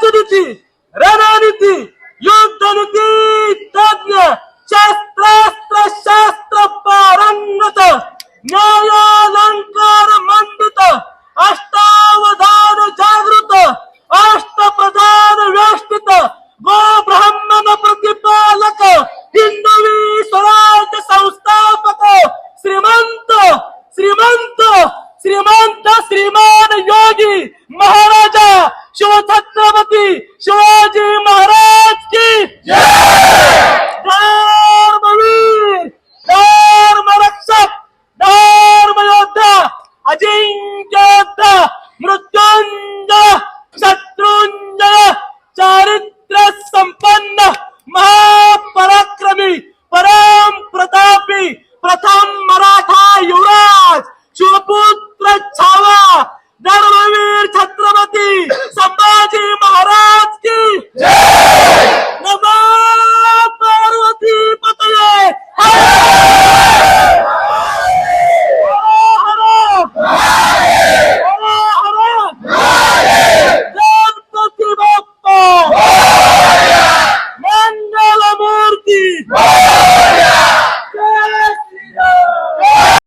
Ratuditi, Ranariti, Yudhanuti, Tadnya, Chastra, Chastra, Chastra, Parangata, Nyaya, Lankara, Mandita, Ashtavadana, Jagruta, Ashtapadana, Vyashtita, Go Brahmana, Pratipalaka, Hinduvi, Swaraj, Saustapaka, Sri Manta, Sri Manta Yogi, Maharaja, Shivatak, talk